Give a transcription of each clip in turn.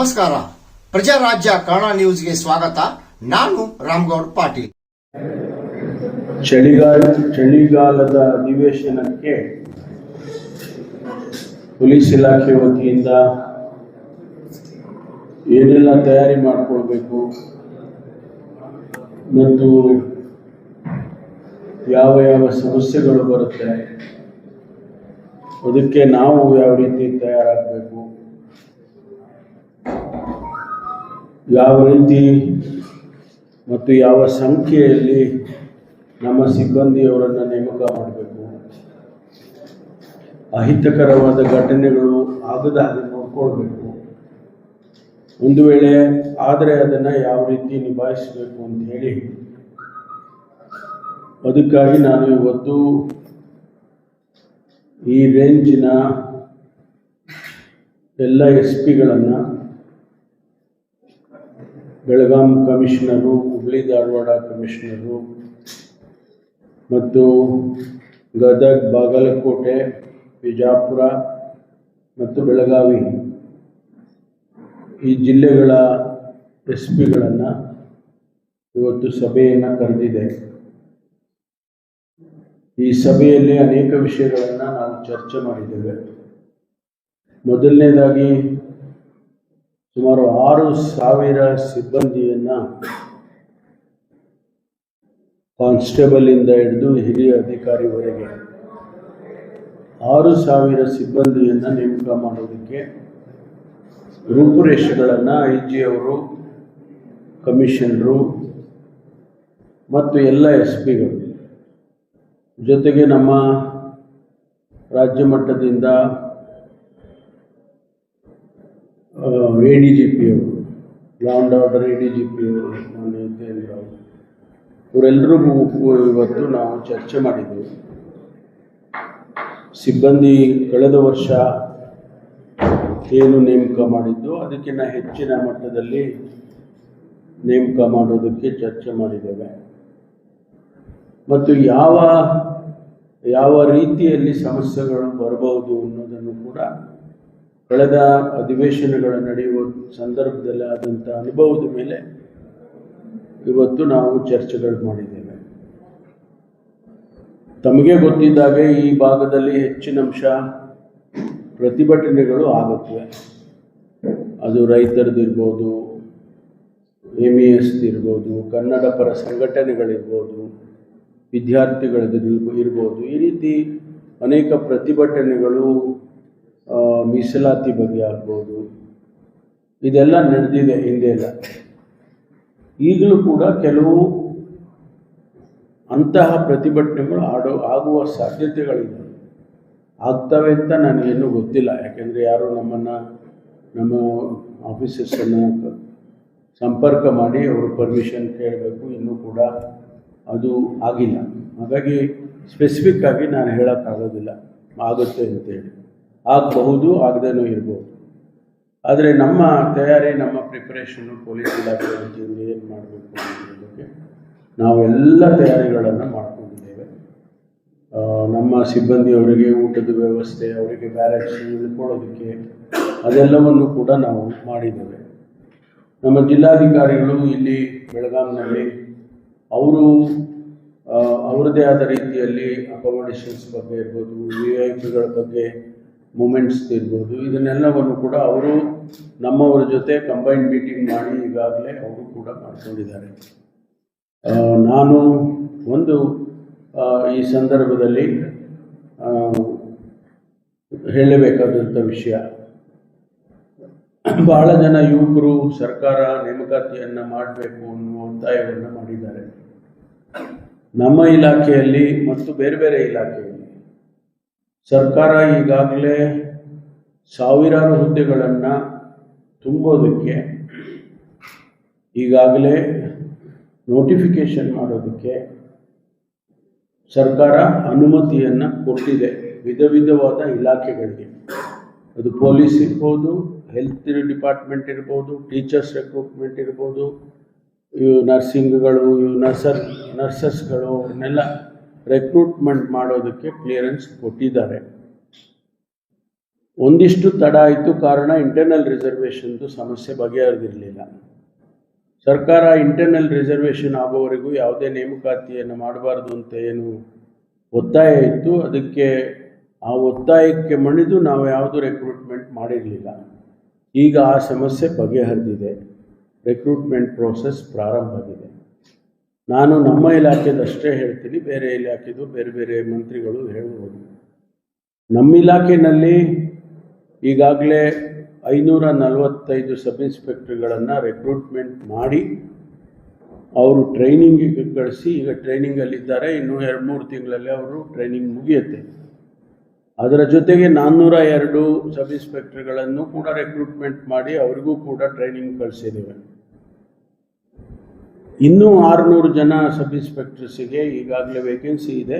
ನಮಸ್ಕಾರ. ಪ್ರಜಾರಾಜ್ಯ ಕನ್ನಡ ನ್ಯೂಸ್ಗೆ ಸ್ವಾಗತ. ನಾನು ರಾಮ್ಗೌಡ್ ಪಾಟೀಲ್. ಚಳಿಗಾಲ, ಚಳಿಗಾಲದ ಅಧಿವೇಶನಕ್ಕೆ ಪೊಲೀಸ್ ಇಲಾಖೆ ವತಿಯಿಂದ ಏನೆಲ್ಲ ತಯಾರಿ ಮಾಡಿಕೊಳ್ಬೇಕು, ಮತ್ತು ಯಾವ ಯಾವ ಸಮಸ್ಯೆಗಳು ಬರುತ್ತೆ, ಅದಕ್ಕೆ ನಾವು ಯಾವ ರೀತಿ ತಯಾರಾಗಬೇಕು ಯಾವ ರೀತಿ ಮತ್ತು ಯಾವ ಸಂಖ್ಯೆಯಲ್ಲಿ ನಮ್ಮ ಸಿಬ್ಬಂದಿಯವರನ್ನು ನೇಮಕ ಮಾಡಬೇಕು? ಅಹಿತಕರವಾದ ಘಟನೆಗಳು ಆಗದ ಹಾಗೆ ನೋಡ್ಕೊಳ್ಬೇಕು. ಒಂದು ವೇಳೆ ಆದರೆ ಅದನ್ನು ಯಾವ ರೀತಿ ನಿಭಾಯಿಸಬೇಕು ಅಂತ ಹೇಳಿ. ಅದಕ್ಕಾಗಿ ನಾನು ಇವತ್ತು ಈ ರೇಂಜಿನ ಎಲ್ಲ ಎಸ್ ಪಿಗಳನ್ನು ಬೆಳಗಾಂ ಕಮಿಷನರು, ಹುಬ್ಳಿ ಧಾರವಾಡ ಕಮಿಷನರು ಮತ್ತು ಗದಗ್, ಬಾಗಲಕೋಟೆ, ಬಿಜಾಪುರ ಮತ್ತು ಬೆಳಗಾವಿ ಈ ಜಿಲ್ಲೆಗಳ ಎಸ್ ಪಿಗಳನ್ನು ಇವತ್ತು ಸಭೆಯನ್ನು ಕರೆದಿದೆ. ಈ ಸಭೆಯಲ್ಲಿ ಅನೇಕ ವಿಷಯಗಳನ್ನು ನಾವು ಚರ್ಚೆ ಮಾಡಿದ್ದೇವೆ. ಮೊದಲನೇದಾಗಿ ಸುಮಾರು ಆರು ಸಾವಿರ ಸಿಬ್ಬಂದಿಯನ್ನು ಕಾನ್ಸ್ಟೇಬಲಿಂದ ಹಿಡಿದು ಹಿರಿಯ ಅಧಿಕಾರಿವರೆಗೆ ಆರು ಸಾವಿರ ಸಿಬ್ಬಂದಿಯನ್ನು ನೇಮಕ ಮಾಡೋದಕ್ಕೆ ರೂಪುರೇಷೆಗಳನ್ನು ಐ ಜಿ ಅವರು, ಕಮಿಷನರು ಮತ್ತು ಎಲ್ಲ ಎಸ್ ಪಿಗಳು ಜೊತೆಗೆ ನಮ್ಮ ರಾಜ್ಯ ಮಟ್ಟದಿಂದ ಎ ಡಿ ಜಿ ಪಿ ಅವರು law and order A D G P ಅವರು ಇದ್ದೇಂದ್ರ ಅವರು ಇವರೆಲ್ಲರಿಗೂ ಇವತ್ತು ನಾವು ಚರ್ಚೆ ಮಾಡಿದ್ದೇವೆ ಸಿಬ್ಬಂದಿ ಕಳೆದ ವರ್ಷ ಏನು ನೇಮಕ ಮಾಡಿದ್ದು ಅದಕ್ಕಿಂತ ಹೆಚ್ಚಿನ ಮಟ್ಟದಲ್ಲಿ ನೇಮಕ ಮಾಡೋದಕ್ಕೆ ಚರ್ಚೆ ಮಾಡಿದ್ದೇವೆ. ಮತ್ತು ಯಾವ ಯಾವ ರೀತಿಯಲ್ಲಿ ಸಮಸ್ಯೆಗಳು ಬರಬಹುದು ಅನ್ನೋದನ್ನು ಕೂಡ ಕಳೆದ ಅಧಿವೇಶನಗಳು ನಡೆಯುವ ಸಂದರ್ಭದಲ್ಲಿ ಆದಂಥ ಅನುಭವದ ಮೇಲೆ ಇವತ್ತು ನಾವು ಚರ್ಚೆಗಳು ಮಾಡಿದ್ದೇವೆ. ತಮಗೆ ಗೊತ್ತಿದ್ದಾಗೆ ಈ ಭಾಗದಲ್ಲಿ ಹೆಚ್ಚಿನ ಅಂಶ ಪ್ರತಿಭಟನೆಗಳು ಆಗುತ್ತವೆ. ಅದು ರೈತರದಿರ್ಬೋದು ಎಂ ಇ ಎಸ್ ಇರ್ಬೋದು, ಕನ್ನಡ ಪರ ಸಂಘಟನೆಗಳಿರ್ಬೋದು, ವಿದ್ಯಾರ್ಥಿಗಳದ್ದು ಇರ್ಬೋದು, ಈ ರೀತಿ ಅನೇಕ ಪ್ರತಿಭಟನೆಗಳು ಮೀಸಲಾತಿ ಬಗ್ಗೆ ಆಗ್ಬೋದು ಇದೆಲ್ಲ ನಡೆದಿದೆ ಹಿಂದೆಲ್ಲ. ಈಗಲೂ ಕೂಡ ಕೆಲವು ಅಂತಹ ಪ್ರತಿಭಟನೆಗಳು ಆಡೋ, ಆಗುವ ಸಾಧ್ಯತೆಗಳಿದೆ. ಆಗ್ತವೆ ಅಂತ ನನಗೇನು ಗೊತ್ತಿಲ್ಲ. ಯಾಕೆಂದರೆ ಯಾರು ನಮ್ಮನ್ನು, ನಮ್ಮ ಆಫೀಸರ್ಸನ್ನು ಸಂಪರ್ಕ ಮಾಡಿ ಅವರು ಪರ್ಮಿಷನ್ ಕೇಳಬೇಕು, ಇನ್ನೂ ಕೂಡ ಅದು ಆಗಿಲ್ಲ. ಹಾಗಾಗಿ ಸ್ಪೆಸಿಫಿಕ್ ಆಗಿ ನಾನು ಹೇಳೋಕ್ಕಾಗೋದಿಲ್ಲ. ಆಗುತ್ತೆ ಅಂತೇಳಿ. ಆಗಬಹುದು, ಆಗದೇನೂ ಇರ್ಬೋದು. ಆದರೆ ನಮ್ಮ ತಯಾರಿ, ನಮ್ಮ ಪ್ರಿಪರೇಷನ್ನು ಪೊಲೀಸ್ ಇಲಾಖೆ ವತಿಯಿಂದ ಏನು ಮಾಡಬೇಕು ಅನ್ನೋದಕ್ಕೆ ನಾವೆಲ್ಲ ತಯಾರಿಗಳನ್ನು ಮಾಡ್ಕೊಂಡಿದ್ದೇವೆ. ನಮ್ಮ ಸಿಬ್ಬಂದಿಯವರಿಗೆ ಊಟದ ವ್ಯವಸ್ಥೆ, ಅವರಿಗೆ ಬ್ಯಾರೇಜ್ ಉಳ್ಕೊಳ್ಳೋದಕ್ಕೆ ಅದೆಲ್ಲವನ್ನು ಕೂಡ ನಾವು ಮಾಡಿದ್ದೇವೆ. ನಮ್ಮ ಜಿಲ್ಲಾಧಿಕಾರಿಗಳು ಇಲ್ಲಿ ಬೆಳಗಾಂನಲ್ಲಿ ಅವರು ಅವರದೇ ಆದ ರೀತಿಯಲ್ಲಿ ಅಕೊಮಡೇಷನ್ಸ್ ಬಗ್ಗೆ ಇರ್ಬೋದು ವಿ ಐ ಪಿಗಳ ಬಗ್ಗೆ ಮೂಮೆಂಟ್ಸ್ ಇರ್ಬೋದು. ಇದನ್ನೆಲ್ಲವನ್ನು ಕೂಡ ಅವರು ನಮ್ಮವರ ಜೊತೆ ಕಂಬೈನ್ ಮೀಟಿಂಗ್ ಮಾಡಿ ಈಗಾಗಲೇ ಅವರು ಕೂಡ ಮಾಡ್ಕೊಂಡಿದ್ದಾರೆ. ನಾನು ಒಂದು ಈ ಸಂದರ್ಭದಲ್ಲಿ ಹೇಳಬೇಕಾದಂಥ ವಿಷಯ. ಬಹಳ ಜನ ಯುವಕರು ಸರ್ಕಾರ ನೇಮಕಾತಿಯನ್ನು ಮಾಡಬೇಕು ಅನ್ನುವ ಒತ್ತಾಯವನ್ನು ಮಾಡಿದ್ದಾರೆ. ನಮ್ಮ ಇಲಾಖೆಯಲ್ಲಿ ಮತ್ತು ಬೇರೆ ಬೇರೆ ಇಲಾಖೆಯಲ್ಲಿ ಸರ್ಕಾರ ಈಗಾಗಲೇ ಸಾವಿರಾರು ಹುದ್ದೆಗಳನ್ನು ತುಂಬೋದಕ್ಕೆ, ಈಗಾಗಲೇ ನೋಟಿಫಿಕೇಶನ್ ಮಾಡೋದಕ್ಕೆ ಸರ್ಕಾರ ಅನುಮತಿಯನ್ನು ಕೊಟ್ಟಿದೆ ವಿಧ ವಿಧವಾದ ಇಲಾಖೆಗಳಿಗೆ. ಅದು ಪೊಲೀಸ್ ಇರ್ಬೋದು ಹೆಲ್ತ್ ಡಿಪಾರ್ಟ್ಮೆಂಟ್ ಇರ್ಬೋದು ಟೀಚರ್ಸ್ ರೆಕ್ರೂಟ್ಮೆಂಟ್ ಇರ್ಬೋದು, ಇವು ನರ್ಸಿಂಗ್ಗಳು ಇವು ನರ್ಸರ್ ನರ್ಸಸ್ಗಳು ಅವ್ರನ್ನೆಲ್ಲ ರೆಕ್ರೂಟ್ಮೆಂಟ್ ಮಾಡೋದಕ್ಕೆ ಕ್ಲಿಯರೆನ್ಸ್ ಕೊಟ್ಟಿದ್ದಾರೆ. ಒಂದಿಷ್ಟು ತಡ ಆಯಿತು ಕಾರಣ ಇಂಟರ್ನಲ್ ರಿಸರ್ವೇಷನ್ದು ಸಮಸ್ಯೆ ಬಗೆಹರಿದಿರಲಿಲ್ಲ. ಸರ್ಕಾರ ಇಂಟರ್ನಲ್ ರಿಸರ್ವೇಷನ್ ಆಗೋವರೆಗೂ ಯಾವುದೇ ನೇಮಕಾತಿಯನ್ನು ಮಾಡಬಾರ್ದು ಅಂತ ಏನು ಒತ್ತಾಯ ಇತ್ತು. ಅದಕ್ಕೆ ಆ ಒತ್ತಾಯಕ್ಕೆ ಮಣಿದು ನಾವು ಯಾವುದು ರೆಕ್ರೂಟ್ಮೆಂಟ್ ಮಾಡಿರಲಿಲ್ಲ. ಈಗ ಆ ಸಮಸ್ಯೆ ಬಗೆಹರಿದಿದೆ. ರೆಕ್ರೂಟ್ಮೆಂಟ್ ಪ್ರೋಸೆಸ್ ಪ್ರಾರಂಭ ಆಗಿದೆ. ನಾನು ನಮ್ಮ ಇಲಾಖೆದಷ್ಟೇ ಹೇಳ್ತೀನಿ, ಬೇರೆ ಇಲಾಖೆದು ಬೇರೆ ಬೇರೆ ಮಂತ್ರಿಗಳು ಹೇಳ್ಬೋದು ನಮ್ಮ ಇಲಾಖೆಯಲ್ಲಿ ಈಗಾಗಲೇ ಐನೂರ ನಲವತ್ತೈದು ಸಬ್ ಇನ್ಸ್ಪೆಕ್ಟರ್ಗಳನ್ನು ರೆಕ್ರೂಟ್ಮೆಂಟ್ ಮಾಡಿ ಅವರು ಟ್ರೈನಿಂಗಿಗೆ ಕಳಿಸಿ ಈಗ ಟ್ರೈನಿಂಗಲ್ಲಿದ್ದಾರೆ, ಇನ್ನೂ ಎರಡು ಮೂರು ತಿಂಗಳಲ್ಲಿ ಅವರು ಟ್ರೈನಿಂಗ್ ಮುಗಿಯುತ್ತೆ. ಅದರ ಜೊತೆಗೆ ನಾನ್ನೂರ ಎರಡು ಸಬ್ ಇನ್ಸ್ಪೆಕ್ಟರ್ಗಳನ್ನು ಕೂಡ ರೆಕ್ರೂಟ್ಮೆಂಟ್ ಮಾಡಿ, ಅವರಿಗೂ ಕೂಡ ಟ್ರೈನಿಂಗ್ ಕಳಿಸಿದ್ದೇವೆ. ಇನ್ನೂ ಆರುನೂರು ಜನ ಸಬ್ ಇನ್ಸ್ಪೆಕ್ಟರ್ಸಿಗೆ ಈಗಾಗಲೇ ವೇಕೆನ್ಸಿ ಇದೆ.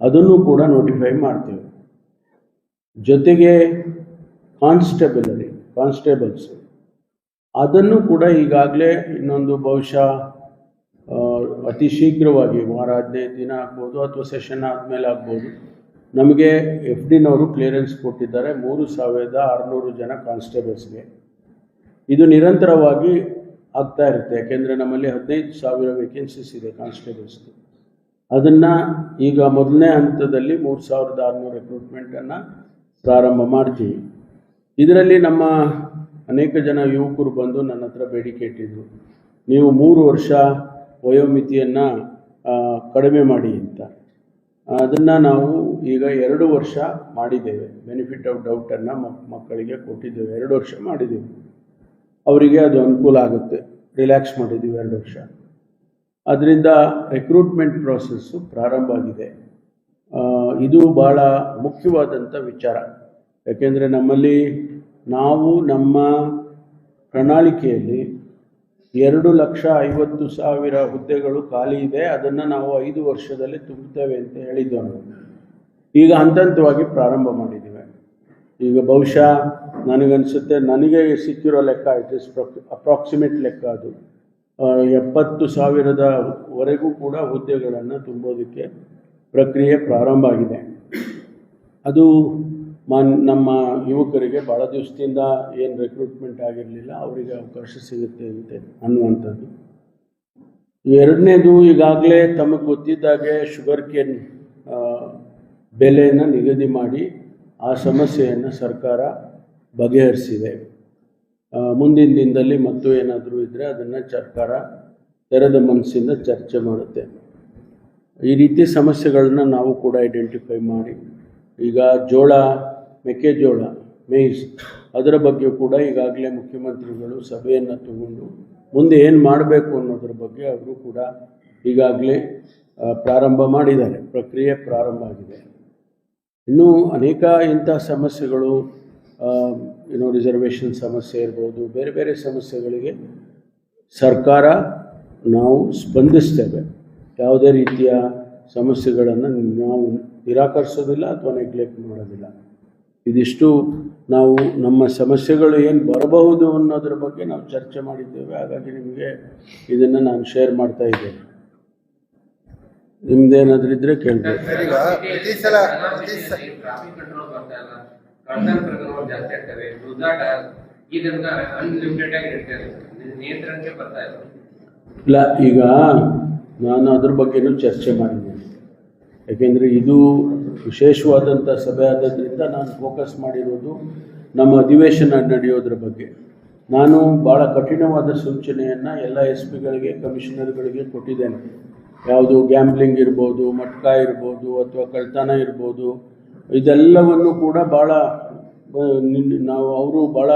ಅದನ್ನು ಕೂಡ ನೋಟಿಫೈ ಮಾಡ್ತೀವಿ. ಜೊತೆಗೆ ಕಾನ್ಸ್ಟೇಬಲರಿ ಕಾನ್ಸ್ಟೇಬಲ್ಸ್ ಅದನ್ನು ಕೂಡ ಈಗಾಗಲೇ ಇನ್ನೊಂದು ಬಹುಶಃ ಅತಿ ಶೀಘ್ರವಾಗಿ ವಾರ ಹದಿನೈದು ದಿನ ಆಗ್ಬೋದು ಅಥವಾ ಸೆಷನ್ ಆದಮೇಲೆ ಆಗ್ಬೋದು. ನಮಗೆ ಎಫ್ ಡಿನವರು ಕ್ಲಿಯರೆನ್ಸ್ ಕೊಟ್ಟಿದ್ದಾರೆ. ಮೂರು ಸಾವಿರದ ಆರುನೂರು ಜನ ಕಾನ್ಸ್ಟೇಬಲ್ಸ್ಗೆ ಇದು ನಿರಂತರವಾಗಿ ಆಗ್ತಾ ಇರುತ್ತೆ. ಯಾಕೆಂದರೆ ನಮ್ಮಲ್ಲಿ ಹದಿನೈದು ಸಾವಿರ ವೇಕೆನ್ಸೀಸ್ ಇದೆ ಕಾನ್ಸ್ಟೇಬಲ್ಸ್ದು ಅದನ್ನು ಈಗ ಮೊದಲನೇ ಹಂತದಲ್ಲಿ ಮೂರು ಸಾವಿರದ ಆರುನೂರು ರೆಕ್ರೂಟ್ಮೆಂಟನ್ನು ಪ್ರಾರಂಭ ಮಾಡ್ತೀವಿ. ಇದರಲ್ಲಿ ನಮ್ಮ ಅನೇಕ ಜನ ಯುವಕರು ಬಂದು ನನ್ನ ಹತ್ರ ಬೇಡಿಕೆ ಇಟ್ಟಿದ್ರು. ನೀವು ಮೂರು ವರ್ಷ ವಯೋಮಿತಿಯನ್ನು ಕಡಿಮೆ ಮಾಡಿ ಅಂತ. ಅದನ್ನು ನಾವು ಈಗ ಎರಡು ವರ್ಷ ಮಾಡಿದ್ದೇವೆ. ಬೆನಿಫಿಟ್ ಆಫ್ ಡೌಟನ್ನು ಮಕ್ಕಳಿಗೆ ಕೊಟ್ಟಿದ್ದೇವೆ. ಎರಡು ವರ್ಷ ಮಾಡಿದ್ದೇವೆ. ಅವರಿಗೆ ಅದು ಅನುಕೂಲ ಆಗುತ್ತೆ. ರಿಲ್ಯಾಕ್ಸ್ ಮಾಡಿದ್ದೀವಿ ಎರಡು ವರ್ಷ. ಅದರಿಂದ ರೆಕ್ರೂಟ್ಮೆಂಟ್ ಪ್ರಾಸೆಸ್ಸು ಪ್ರಾರಂಭ ಆಗಿದೆ. ಇದು ಭಾಳ ಮುಖ್ಯವಾದಂಥ ವಿಚಾರ. ಯಾಕೆಂದರೆ ನಮ್ಮಲ್ಲಿ ನಾವು ನಮ್ಮ ಪ್ರಣಾಳಿಕೆಯಲ್ಲಿ ಎರಡು ಲಕ್ಷ ಐವತ್ತು ಸಾವಿರ ಹುದ್ದೆಗಳು ಖಾಲಿ ಇದೆ, ಅದನ್ನು ನಾವು ಐದು ವರ್ಷದಲ್ಲಿ ತುಂಬುತ್ತೇವೆ ಅಂತ ಹೇಳಿದ್ದು ಈಗ ಹಂತ ಹಂತವಾಗಿ ಪ್ರಾರಂಭ ಮಾಡಿದ್ದೀವಿ. ಈಗ ಬಹುಶಃ ನನಗನ್ಸುತ್ತೆ, ನನಗೆ ಸಿಕ್ಕಿರೋ ಲೆಕ್ಕ ಇಟ್ ಇಸ್ ಅಪ್ರಾಕ್ಸಿಮೇಟ್ ಲೆಕ್ಕ ಅದು. ಎಪ್ಪತ್ತು ಸಾವಿರದವರೆಗೂ ಕೂಡ ಹುದ್ದೆಗಳನ್ನು ತುಂಬೋದಕ್ಕೆ ಪ್ರಕ್ರಿಯೆ ಪ್ರಾರಂಭ ಆಗಿದೆ. ಅದು ಮಾನ್, ನಮ್ಮ ಯುವಕರಿಗೆ ಭಾಳ ದಿವಸದಿಂದ ಏನು ರೆಕ್ರೂಟ್ಮೆಂಟ್ ಆಗಿರಲಿಲ್ಲ, ಅವರಿಗೆ ಅವಕಾಶ ಸಿಗುತ್ತೆ ಅಂತ ಅನ್ನುವಂಥದ್ದು. ಎರಡನೇದು ಈಗಾಗಲೇ ತಮಗೆ ಗೊತ್ತಿದ್ದಾಗೆ ಶುಗರ್ ಕೇನ್ ಬೆಲೆಯನ್ನು ನಿಗದಿ ಮಾಡಿ ಆ ಸಮಸ್ಯೆಯನ್ನು ಸರ್ಕಾರ ಬಗೆಹರಿಸಿದೆ. ಮುಂದಿನ ದಿನದಲ್ಲಿ ಮತ್ತು ಏನಾದರೂ ಇದ್ದರೆ ಅದನ್ನು ಸರ್ಕಾರ ತೆರೆದ ಮನಸ್ಸಿಂದ ಚರ್ಚೆ ಮಾಡುತ್ತೆ. ಈ ರೀತಿ ಸಮಸ್ಯೆಗಳನ್ನ ನಾವು ಕೂಡ ಐಡೆಂಟಿಫೈ ಮಾಡಿ, ಈಗ ಜೋಳ, ಮೆಕ್ಕೆಜೋಳ ಮೇಯ್ಸ್ ಅದರ ಬಗ್ಗೆ ಕೂಡ ಈಗಾಗಲೇ ಮುಖ್ಯಮಂತ್ರಿಗಳು ಸಭೆಯನ್ನು ತಗೊಂಡು ಮುಂದೆ ಏನು ಮಾಡಬೇಕು ಅನ್ನೋದ್ರ ಬಗ್ಗೆ ಅವರು ಕೂಡ ಈಗಾಗಲೇ ಪ್ರಾರಂಭ ಮಾಡಿದ್ದಾರೆ. ಪ್ರಕ್ರಿಯೆ ಪ್ರಾರಂಭ ಆಗಿದೆ. ಇನ್ನೂ ಅನೇಕ ಇಂಥ ಸಮಸ್ಯೆಗಳು ಏನೋ ರಿಸರ್ವೇಷನ್ ಸಮಸ್ಯೆ ಇರ್ಬೋದು, ಬೇರೆ ಬೇರೆ ಸಮಸ್ಯೆಗಳಿಗೆ ಸರ್ಕಾರ ನಾವು ಸ್ಪಂದಿಸ್ತೇವೆ. ಯಾವುದೇ ರೀತಿಯ ಸಮಸ್ಯೆಗಳನ್ನು ನಾವು ನಿರಾಕರಿಸೋದಿಲ್ಲ ಅಥವಾ ನೆಗ್ಲೆಕ್ಟ್ ಮಾಡೋದಿಲ್ಲ. ಇದಿಷ್ಟು ನಾವು ನಮ್ಮ ಸಮಸ್ಯೆಗಳು ಏನು ಬರಬಹುದು ಅನ್ನೋದ್ರ ಬಗ್ಗೆ ನಾವು ಚರ್ಚೆ ಮಾಡಿದ್ದೇವೆ. ಹಾಗಾಗಿ ನಿಮಗೆ ಇದನ್ನು ನಾನು ಶೇರ್ ಮಾಡ್ತಾ ಇದ್ದೇನೆ. ನಿಮ್ದೇನಾದ್ರೂ ಇದ್ರೆ ಕೇಳ್ಬೇಕು ಇಲ್ಲ. ಈಗ ನಾನು ಅದ್ರ ಬಗ್ಗೆನೂ ಚರ್ಚೆ ಮಾಡಿದ್ದೀನಿ. ಯಾಕೆಂದರೆ ಇದು ವಿಶೇಷವಾದಂಥ ಸಭೆ ಆದ್ದರಿಂದ ನಾನು ಫೋಕಸ್ ಮಾಡಿರೋದು ನಮ್ಮ ಅಧಿವೇಶನ ನಡೆಯೋದ್ರ ಬಗ್ಗೆ. ನಾನು ಭಾಳ ಕಠಿಣವಾದ ಸೂಚನೆಯನ್ನು ಎಲ್ಲ ಎಸ್ ಪಿಗಳಿಗೆ ಕಮಿಷನರ್ಗಳಿಗೆ ಕೊಟ್ಟಿದ್ದೇನೆ. ಯಾವುದು ಗ್ಯಾಂಬ್ಲಿಂಗ್ ಇರ್ಬೋದು ಮಟ್ಕ ಇರ್ಬೋದು ಅಥವಾ ಕಳ್ತನ ಇರ್ಬೋದು ಇದೆಲ್ಲವನ್ನು ಕೂಡ ಭಾಳ ನಾವು ಅವರು ಭಾಳ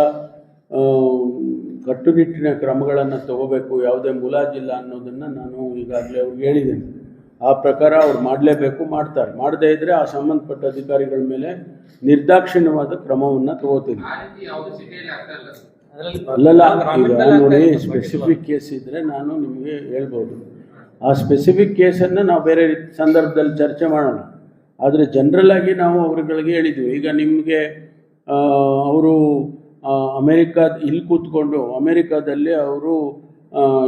ಕಟ್ಟುನಿಟ್ಟಿನ ಕ್ರಮಗಳನ್ನು ತಗೋಬೇಕು ಯಾವುದೇ ಮುಲಾಜಿಲ್ಲ ಅನ್ನೋದನ್ನು ನಾನು ಈಗಾಗಲೇ ಅವ್ರಿಗೆ ಹೇಳಿದ್ದೇನೆ. ಆ ಪ್ರಕಾರ ಅವ್ರು ಮಾಡಲೇಬೇಕು ಮಾಡ್ತಾರೆ. ಮಾಡದೇ ಇದ್ದರೆ ಆ ಸಂಬಂಧಪಟ್ಟ ಅಧಿಕಾರಿಗಳ ಮೇಲೆ ನಿರ್ದಾಕ್ಷಿಣ್ಯವಾದ ಕ್ರಮವನ್ನು ತಗೋತೀನಿ. ಆ ರೀತಿ ಯಾವುದೇ ಸಿಟಿಯಲ್ಲಿ ಆಗ್ತಾ ಇಲ್ಲ. ಅಲ್ಲಲ್ಲ ಈಗ ನೋಡಿ ಸ್ಪೆಸಿಫಿಕ್ ಕೇಸ್ ಇದ್ದರೆ ನಾನು ನಿಮಗೆ ಹೇಳ್ಬೋದು. ಆ ಸ್ಪೆಸಿಫಿಕ್ ಕೇಸನ್ನು ನಾವು ಬೇರೆ ಸಂದರ್ಭದಲ್ಲಿ ಚರ್ಚೆ ಮಾಡೋಣ. ಆದರೆ ಜನರಲ್ ಆಗಿ ನಾವು ಅವರುಗಳಿಗೆ ಹೇಳಿದ್ವಿ. ಈಗ ನಿಮಗೆ ಅವರು ಅಮೇರಿಕಾದ, ಇಲ್ಲಿ ಕೂತ್ಕೊಂಡು ಅಮೇರಿಕಾದಲ್ಲಿ ಅವರು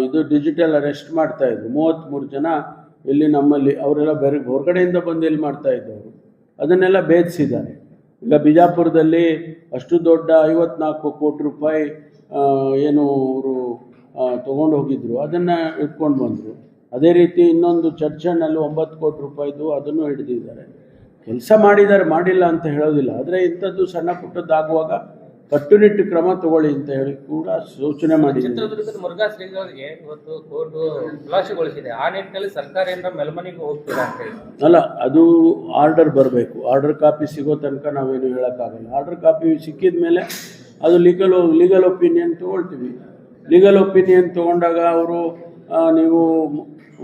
ಇದು ಡಿಜಿಟಲ್ ಅರೆಸ್ಟ್ ಮಾಡ್ತಾಯಿದ್ರು ಮೂವತ್ತ್ಮೂರು ಜನ ಇಲ್ಲಿ ನಮ್ಮಲ್ಲಿ, ಅವರೆಲ್ಲ ಬೇರೆ ಹೊರಗಡೆಯಿಂದ ಬಂದು ಇಲ್ಲಿ ಮಾಡ್ತಾಯಿದ್ದವರು ಅದನ್ನೆಲ್ಲ ಭೇದಿಸಿದ್ದಾರೆ. ಈಗ ಬಿಜಾಪುರದಲ್ಲಿ ಅಷ್ಟು ದೊಡ್ಡ ಐವತ್ನಾಲ್ಕು ಕೋಟಿ ರೂಪಾಯಿ ಏನು ಅವರು ತೊಗೊಂಡು ಹೋಗಿದ್ರು. ಅದನ್ನು ಇಟ್ಕೊಂಡು ಬಂದರು. ಅದೇ ರೀತಿ ಇನ್ನೊಂದು ಚರ್ಚನಲ್ಲಿ ಒಂಬತ್ತು ಕೋಟಿ ರೂಪಾಯಿದು ಅದನ್ನು ಹಿಡಿದಿದ್ದಾರೆ. ಕೆಲಸ ಮಾಡಿದ್ದಾರೆ ಮಾಡಿಲ್ಲ ಅಂತ ಹೇಳೋದಿಲ್ಲ. ಆದರೆ ಇಂಥದ್ದು ಸಣ್ಣ ಪುಟ್ಟದ್ದಾಗುವಾಗ ಕಟ್ಟುನಿಟ್ಟು ಕ್ರಮ ತಗೊಳ್ಳಿ ಅಂತ ಹೇಳಿ ಕೂಡ ಸೂಚನೆ ಮಾಡಿದೆ ಚಿತ್ರದುರ್ಗದ ಮುರುಘಾ ಶ್ರೀಗಳಿಗೆ ಇವತ್ತು ಕೋರ್ಟ್ ಖುಲಾಸೆಗೊಳಿಸಿದೆ. ಆ ನಿಟ್ಟಿನಲ್ಲಿ ಸರ್ಕಾರ ಏನಾರ ಮೆಲ್ಮನಿಗೆ ಹೋಗ್ತೀರಾ ಅಂತ ಹೇಳಿ. ಅಲ್ಲ ಅದು ಆರ್ಡರ್ ಬರಬೇಕು. ಆರ್ಡರ್ ಕಾಪಿ ಸಿಗೋ ತನಕ ನಾವೇನು ಹೇಳೋಕ್ಕಾಗಲ್ಲ. ಆರ್ಡರ್ ಕಾಪಿ ಸಿಕ್ಕಿದ ಮೇಲೆ ಅದು ಲೀಗಲ್ ಲೀಗಲ್ ಒಪಿನಿಯನ್ ತಗೊಳ್ತೀವಿ. ಲೀಗಲ್ ಒಪಿನಿಯನ್ ತಗೊಂಡಾಗ ಅವರು ನೀವು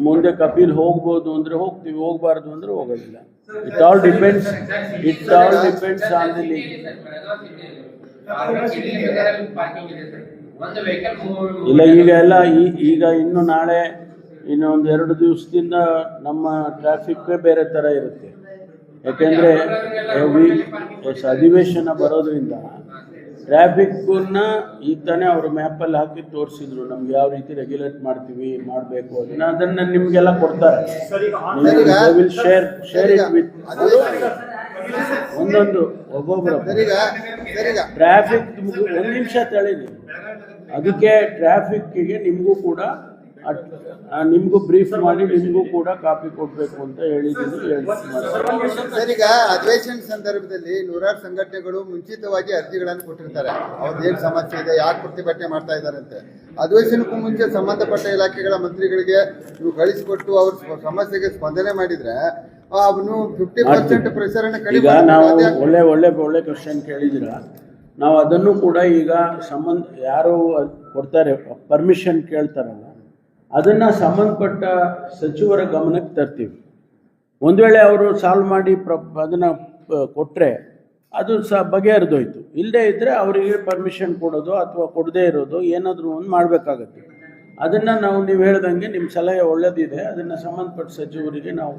ಮುಂದೆ ಕಪಿಲ್ ಹೋಗ್ಬೋದು ಅಂದರೆ ಹೋಗ್ತೀವಿ, ಹೋಗಬಾರ್ದು ಅಂದರೆ ಹೋಗೋದಿಲ್ಲ. It all depends it all depends on the league ಇಲ್ಲ, ಈಗ ಎಲ್ಲ ಈಗ ಇನ್ನು ನಾಳೆ, ಇನ್ನು ಒಂದು ಎರಡು ದಿವಸದಿಂದ ನಮ್ಮ ಟ್ರಾಫಿಕ್ಕೇ ಬೇರೆ ಥರ ಇರುತ್ತೆ. ಯಾಕೆಂದರೆ ಅಧಿವೇಶನ ಬರೋದ್ರಿಂದ ಟ್ರಾಫಿಕ್ಕನ್ನ ಈ ತಾನೇ ಅವರು ಮ್ಯಾಪಲ್ಲಿ ಹಾಕಿ ತೋರಿಸಿದ್ರು. ನಮ್ಗೆ ಯಾವ ರೀತಿ ರೆಗ್ಯುಲೇಟ್ ಮಾಡ್ತೀವಿ ಮಾಡಬೇಕು ಅದನ್ನ ಅದನ್ನು ನಿಮಗೆಲ್ಲ ಕೊಡ್ತಾರೆ. Will share share it with ಒಂದೊಂದು ಒಬ್ಬೊಬ್ಬರು ಟ್ರಾಫಿಕ್ ಒಂದು ನಿಮಿಷ ತಳೀರಿ ಅದಕ್ಕೆ ಟ್ರಾಫಿಕ್ಕಿಗೆ ನಿಮಗೂ ಕೂಡ ನಿಮಗೂ ಬ್ರೀಫ್ ಮಾಡಿ ನಿಮಗೂ ಕೂಡ ಕಾಪಿ ಕೊಡಬೇಕು ಅಂತ ಹೇಳಿದ್ದೀನಿ ಸರ್ ಈಗ ಅಧಿವೇಶನ ಸಂದರ್ಭದಲ್ಲಿ ನೂರಾರು ಸಂಘಟನೆಗಳು ಮುಂಚಿತವಾಗಿ ಅರ್ಜಿಗಳನ್ನು ಕೊಟ್ಟಿರ್ತಾರೆ. ಅವ್ರದ್ದು ಏನು ಸಮಸ್ಯೆ ಇದೆ ಯಾಕೆ ಪ್ರತಿಭಟನೆ ಮಾಡ್ತಾ ಇದ್ದಾರೆ ಅಂತ ಅಧಿವೇಶನಕ್ಕೂ ಮುಂಚೆ ಸಂಬಂಧಪಟ್ಟ ಇಲಾಖೆಗಳ ಮಂತ್ರಿಗಳಿಗೆ ನೀವು ಕಳಿಸಿಕೊಟ್ಟು ಅವ್ರ ಸಮಸ್ಯೆಗೆ ಸ್ಪಂದನೆ ಮಾಡಿದ್ರೆ ಅವನು ಫಿಫ್ಟಿ ಪರ್ಸೆಂಟ್ ಪ್ರೆಷರ್ ಅನ್ನು ಕಡಿಮೆ ನಾವು. ಒಳ್ಳೆ ಒಳ್ಳೆ ಒಳ್ಳೆ ಕ್ವಶನ್ ಕೇಳಿದಿರ ನಾವು ಅದನ್ನು ಕೂಡ ಈಗ ಸಂಬಂಧ ಯಾರು ಕೊಡ್ತಾರೆ ಪರ್ಮಿಷನ್ ಕೇಳ್ತಾರಲ್ಲ ಅದನ್ನ ಸಂಬಂಧಪಟ್ಟ ಸಚಿವರ ಗಮನಕ್ಕೆ ತರ್ತೀವಿ. ಒಂದು ವೇಳೆ ಅವರು ಸಾಲ್ವ್ ಮಾಡಿ ಪ್ರ ಅದನ್ನು ಕೊಟ್ಟರೆ ಅದು ಸಹ ಬಗೆಹರಿದೋಯ್ತು. ಇಲ್ಲದೇ ಇದ್ದರೆ ಅವರಿಗೆ ಪರ್ಮಿಷನ್ ಕೊಡೋದು ಅಥವಾ ಕೊಡದೇ ಇರೋದು ಏನಾದರೂ ಒಂದು ಮಾಡಬೇಕಾಗತ್ತೆ. ಅದನ್ನು ನಾವು ನೀವು ಹೇಳ್ದಂಗೆ ನಿಮ್ಮ ಸಲಹೆ ಒಳ್ಳೇದಿದೆ ಅದನ್ನು ಸಂಬಂಧಪಟ್ಟ ಸಚಿವರಿಗೆ ನಾವು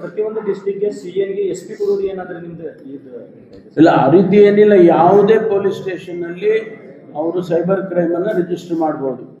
ಪ್ರತಿಯೊಂದು ಡಿಸ್ಟಿಕ್ಗೆ ಸಿ ಎನ್ಗೆ ಎಸ್ ಪಿ ಕೊಡೋದು ಏನಾದರೂ ನಿಮ್ದು ಇಲ್ಲ ಆ ರೀತಿ ಏನಿಲ್ಲ. ಯಾವುದೇ ಪೊಲೀಸ್ ಸ್ಟೇಷನ್ನಲ್ಲಿ ಅವರು ಸೈಬರ್ ಕ್ರೈಮನ್ನು ರಿಜಿಸ್ಟರ್ ಮಾಡ್ಬೋದು.